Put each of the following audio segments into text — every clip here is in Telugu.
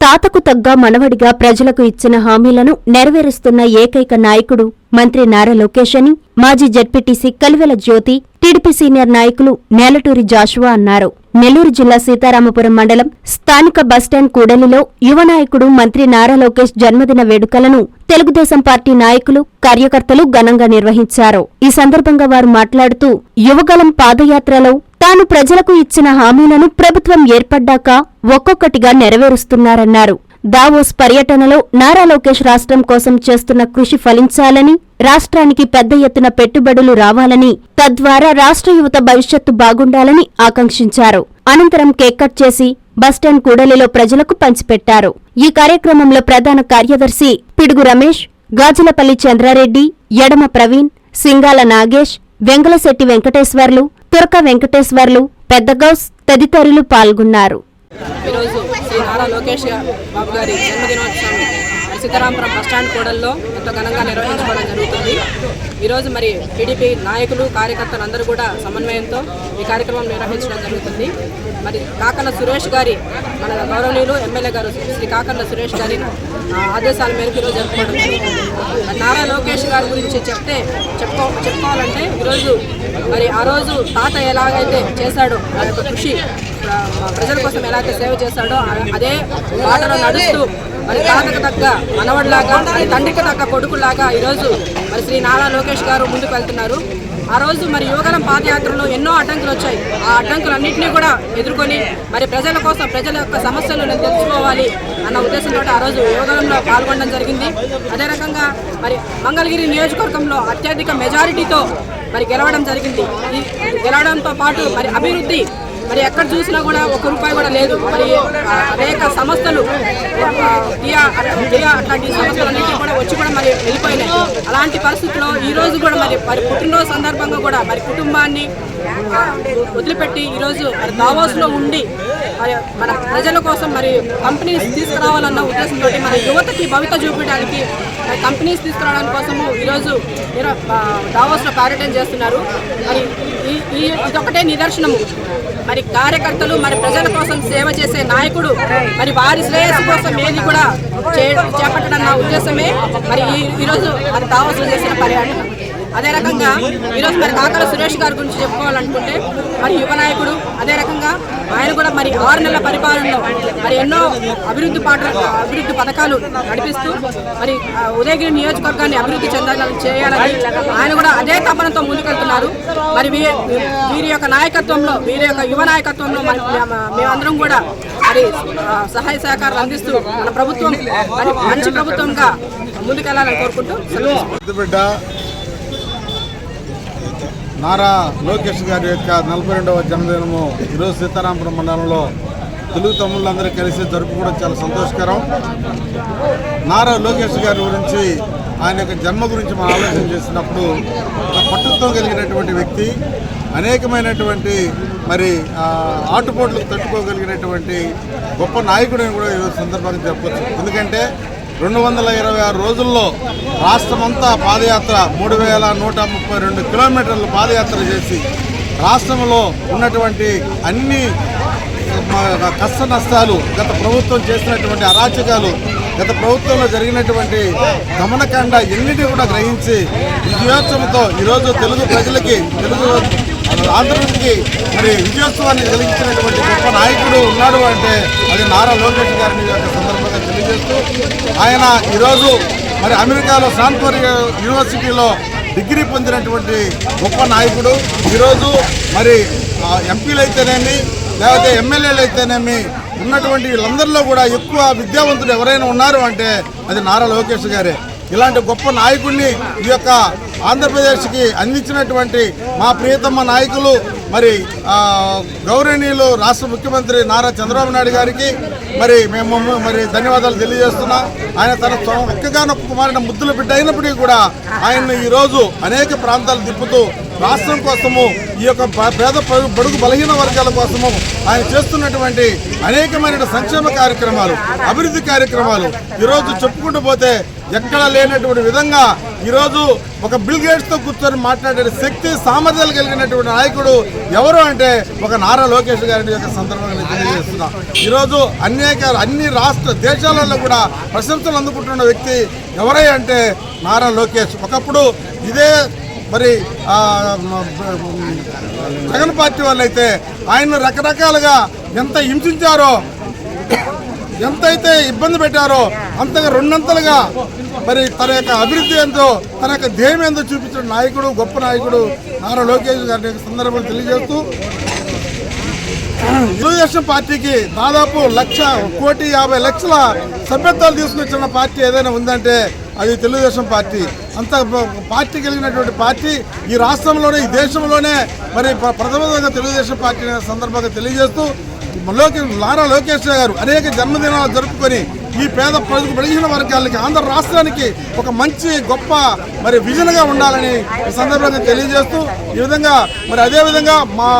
తాతకు తగ్గ మనవడిగా ప్రజలకు ఇచ్చిన హామీలను నెరవేరుస్తున్న ఏకైక నాయకుడు మంత్రి నారా లోకేష్ అని మాజీ ZPTC Kalivela Jyothi TDP senior నాయకులు నేలటూరి జాషువా అన్నారు. నెల్లూరు జిల్లా సీతారామపురం మండలం స్థానిక బస్టాండ్ కూడలిలో యువ నాయకుడు మంత్రి నారా లోకేష్ జన్మదిన వేడుకలను తెలుగుదేశం పార్టీ నాయకులు కార్యకర్తలు ఘనంగా నిర్వహించారు. ఈ సందర్భంగా వారు మాట్లాడుతూ యువగలం పాదయాత్రలో తాను ప్రజలకు ఇచ్చిన హామీలను ప్రభుత్వం ఏర్పడ్డాక ఒక్కొక్కటిగా నెరవేరుస్తున్నారన్నారు. దావోస్ పర్యటనలో నారా లోకేష్ రాష్ట్రం కోసం చేస్తున్న కృషి ఫలించాలని రాష్ట్రానికి పెద్ద ఎత్తున పెట్టుబడులు రావాలని తద్వారా రాష్ట్ర యువత భవిష్యత్తు బాగుండాలని ఆకాంక్షించారు. అనంతరం కేక్ కట్ చేసి బస్టాండ్ కూడలిలో ప్రజలకు పంచిపెట్టారు. ఈ కార్యక్రమంలో ప్రధాన కార్యదర్శి పిడుగు రమేష్ గాజులపల్లి చంద్రారెడ్డి ఎడమ ప్రవీణ్ సింగాల నాగేష్ వెంగళశెట్టి వెంకటేశ్వర్లు తురక వెంకటేశ్వర్లు పెద్దగౌస్ తదితరులు పాల్గొన్నారు. ఈరోజు శ్రీ నారా లోకేష్ గా- బాబు గారి జన్మదినోత్సవం సీతారాంపురం బస్టాండ్ కూడల్లో ఎంతో ఘనంగా నిర్వహించుకోవడం జరుగుతుంది. ఈరోజు మరి టీడీపీ నాయకులు కార్యకర్తలు అందరూ కూడా సమన్వయంతో ఈ కార్యక్రమం నిర్వహించడం జరుగుతుంది. మరి కాకర్ల సురేష్ గారి మన గౌరవనీయులు ఎమ్మెల్యే గారు శ్రీ కాకర్ల సురేష్ గారి ఆదేశాల మేరకు ఈరోజు జరుపుకోవడం జరుగుతుంది. నారా లోకేష్ గారి గురించి చెప్తే చెప్పుకో చెప్పుకోవాలంటే ఈరోజు మరి ఆ రోజు తాత ఎలాగైతే చేశాడో ఆ యొక్క కృషి ప్రజల కోసం ఎలాగైతే సేవ చేశాడో అదే బాటలో నడుస్తూ మరి తాతకు తగ్గ మనవడిలాగా మరి తండ్రికి తగ్గ కొడుకులాగా ఈరోజు మరి శ్రీ నారా లోకేష్ గారు ముందుకు వెళ్తున్నారు. ఆ రోజు మరి యువగలం పాదయాత్రలో ఎన్నో అడ్డంకులు వచ్చాయి. ఆ అడ్డంకులన్నింటినీ కూడా ఎదుర్కొని మరి ప్రజల కోసం ప్రజల యొక్క సమస్యలు నేను తెలుసుకోవాలి అన్న ఉద్దేశంతో ఆ రోజు యువగలంలో పాల్గొనడం జరిగింది. అదే రకంగా మరి మంగళగిరి నియోజకవర్గంలో అత్యధిక మెజారిటీతో మరి గెలవడం జరిగింది. ఈ గెలవడంతో పాటు మరి అభివృద్ధి మరి ఎక్కడ చూసినా కూడా ఒక రూపాయి కూడా లేదు. మరి అనేక సంస్థలు ఆ, అట్లాంటి సంస్థలన్నింటినీ కూడా వచ్చి కూడా మరి వెళ్ళిపోయినాయి. అలాంటి పరిస్థితుల్లో ఈ రోజు కూడా మరి మరి పుట్టినరోజు సందర్భంగా కూడా మరి కుటుంబాన్ని వదిలిపెట్టి ఈరోజు మరి దావోస్లో ఉండి మన ప్రజల కోసం మరి కంపెనీస్ తీసుకురావాలన్న ఉద్దేశంతో మన యువతకి భవిత చూపించడానికి కంపెనీస్ తీసుకురావడానికి కోసము ఈరోజు దావోస్లో ప్యారటైన్ చేస్తున్నారు. మరి ఇదొకటే నిదర్శనము. మరి కార్యకర్తలు మరి ప్రజల కోసం సేవ చేసే నాయకుడు మరి వారి శ్రేయస్సు కోసం ఏది కూడా చేపట్టడం నా ఉద్దేశమే. మరి ఈ ఈరోజు మరి దావోస్లో చేసిన పర్యాటకం అదే రకంగా ఈరోజు మరి కాకల సురేష్ గారి గురించి చెప్పుకోవాలనుకుంటే మరి యువ నాయకుడు అదే రకంగా ఆయన కూడా మరి ఆరు నెలల పరిపాలనలో మరి ఎన్నో అభివృద్ధి పాట అభివృద్ధి పథకాలు నడిపిస్తూ మరి ఉదయగిరి నియోజకవర్గాన్ని అభివృద్ధి చెందాలని చేయాలని ఆయన కూడా అదే తపనతో ముందుకెళ్తున్నారు. మరి వీ- వీరి యొక్క నాయకత్వంలో వీరి యొక్క యువ నాయకత్వంలో మరి మేమందరం కూడా మరి సహాయ సహకారాలు అందిస్తూ మన ప్రభుత్వం మరి మంచి ప్రభుత్వంగా ముందుకెళ్ళాలని కోరుకుంటూ నారా లోకేష్ గారి యొక్క నలభై రెండవ జన్మదినము ఈరోజు సీతారాంపురం మండలంలో తెలుగు తమ్ముళ్ళందరూ కలిసి జరుపుకోవడం చాలా సంతోషకరం. నారా లోకేష్ గారి గురించి ఆయన యొక్క జన్మ గురించి మనం ఆలోచన చేసినప్పుడు పట్టుతో పట్టుత్వం కలిగినటువంటి వ్యక్తి అనేకమైనటువంటి మరి ఆటుపోట్లు ఆటుపోట్లకు తట్టుకోగలిగినటువంటి గొప్ప నాయకుడని కూడా ఈరోజు సందర్భంగా చెప్పచ్చు. ఎందుకంటే రెండు వందల ఇరవై ఆరు రోజుల్లో రాష్ట్రమంతా పాదయాత్ర మూడు వేల నూట ముప్పై రెండు కిలోమీటర్లు పాదయాత్ర చేసి రాష్ట్రంలో ఉన్నటువంటి అన్ని కష్ట నష్టాలు గత ప్రభుత్వం చేసినటువంటి అరాచకాలు గత ప్రభుత్వంలో జరిగినటువంటి గమనకాండ ఎన్నిటి కూడా గ్రహించి విజయోత్సవంతో ఈరోజు తెలుగు ప్రజలకి తెలుగు ఆంధ్రప్రదేశ్కి మరి విజయోత్సవాన్ని కలిగించినటువంటి గొప్ప నాయకుడు ఉన్నాడు అంటే అది నారా లోకేష్ గారిని యొక్క తెలియజేస్తూ ఆయన ఈరోజు మరి అమెరికాలో సాన్ఫోర్ యూనివర్సిటీలో డిగ్రీ పొందినటువంటి గొప్ప నాయకుడు. ఈరోజు మరి ఎంపీలు అయితేనేమి లేకపోతే ఎమ్మెల్యేలు అయితేనేమి ఉన్నటువంటి వీళ్ళందరిలో కూడా ఎక్కువ విద్యావంతులు ఎవరైనా ఉన్నారు అంటే అది నారా లోకేష్ గారే. ఇలాంటి గొప్ప నాయకుడిని ఈ యొక్క ఆంధ్రప్రదేశ్కి అందించినటువంటి మా ప్రియతమ నాయకులు మరి గౌరవనీయులు రాష్ట్ర ముఖ్యమంత్రి నారా చంద్రబాబు నాయుడు గారికి మరి మేము మరి ధన్యవాదాలు తెలియజేస్తున్నాం. ఆయన తన ఒక్కగానొక్క కుమారుడు ముద్దుల బిడ్డ అయినప్పటికీ కూడా ఆయన్ని ఈరోజు అనేక ప్రాంతాలు తిప్పుతూ రాష్ట్రం కోసము ఈ యొక్క పేద బడుగు బలహీన వర్గాల కోసము ఆయన చేస్తున్నటువంటి అనేకమైన సంక్షేమ కార్యక్రమాలు అభివృద్ధి కార్యక్రమాలు ఈరోజు చెప్పుకుంటూ పోతే ఎక్కడ లేనటువంటి విధంగా ఈరోజు ఒక బిల్ గేట్స్తో కూర్చొని మాట్లాడే శక్తి సామర్థ్యాలు కలిగినటువంటి నాయకుడు ఎవరు అంటే ఒక నారా లోకేష్ గారి యొక్క సందర్భంగా తెలియజేస్తున్నా. ఈరోజు అనేక అన్ని రాష్ట్ర దేశాలలో కూడా ప్రశంసలు అందుకుంటున్న వ్యక్తి ఎవరై అంటే నారా లోకేష్. ఒకప్పుడు ఇదే మరి జగన్ పార్టీ వాళ్ళు అయితే ఆయన రకరకాలుగా ఎంత హింసించారో ఎంతైతే ఇబ్బంది పెట్టారో అంతగా రెండంతలుగా మరి తన యొక్క అభివృద్ధి ఏందో తన యొక్క ధ్యేయం ఏందో చూపించిన నాయకుడు గొప్ప నాయకుడు నారా లోకేష్ గారి సందర్భంగా తెలియజేస్తూ తెలుగుదేశం పార్టీకి దాదాపు లక్ష కోటి యాభై లక్షల సభ్యత్వాలు తీసుకొచ్చిన పార్టీ ఏదైనా ఉందంటే అది తెలుగుదేశం పార్టీ. అంత పార్టీ కలిగినటువంటి పార్టీ ఈ రాష్ట్రంలోనే ఈ దేశంలోనే మరి ప్రథమంగా తెలుగుదేశం పార్టీ సందర్భంగా తెలియజేస్తూ లోకే నారా లోకేష్ గారు అనేక జన్మదినాలు జరుపుకొని ఈ పేద ప్రజలకు బలహీన వర్గాలకి ఆంధ్ర రాష్ట్రానికి ఒక మంచి గొప్ప మరి విజన్గా ఉండాలని ఈ సందర్భంగా తెలియజేస్తూ ఈ విధంగా మరి అదేవిధంగా మా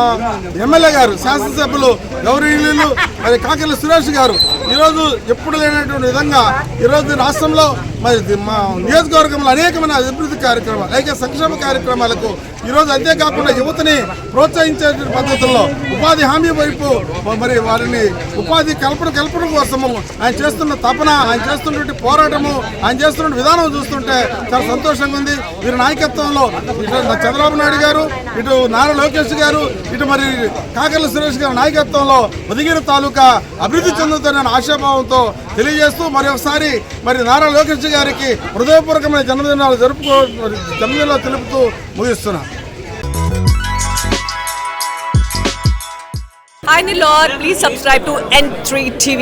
ఎమ్మెల్యే గారు శాసనసభ్యులు గౌరీలు మరి కాకిల సురేష్ గారు ఈరోజు ఎప్పుడు లేనటువంటి విధంగా ఈరోజు రాష్ట్రంలో మరి మా నియోజకవర్గంలో అనేకమైన అభివృద్ధి కార్యక్రమాలు అనేక సంక్షేమ కార్యక్రమాలకు ఈరోజు అంతేకాకుండా యువతని ప్రోత్సహించే పద్ధతుల్లో ఉపాధి హామీ వైపు మరి వారిని ఉపాధి కల్పన కల్పన కోసము ఆయన చేస్తున్న తపన ఆయన చేస్తున్నటువంటి పోరాటము ఆయన చేస్తున్న విధానం చూస్తుంటే చాలా సంతోషంగా ఉంది. వీరి నాయకత్వంలో ఇటు చంద్రబాబు నాయుడు గారు ఇటు నారా లోకేష్ గారు ఇటు మరి కాకర్ల సురేష్ గారి నాయకత్వంలో ఉదగిరి తాలూకా అభివృద్ధి చెందుతున్న ఆశాభావంతో తెలియజేస్తూ మరి ఒకసారి మరి నారా లోకేష్ గారికి హృదయపూర్వకమైన జన్మదినాలు జరుపుకో జన్మదినాలు తెలుపుతూ ముగిస్తున్నాను Hi Nilor, please subscribe to N3 TV.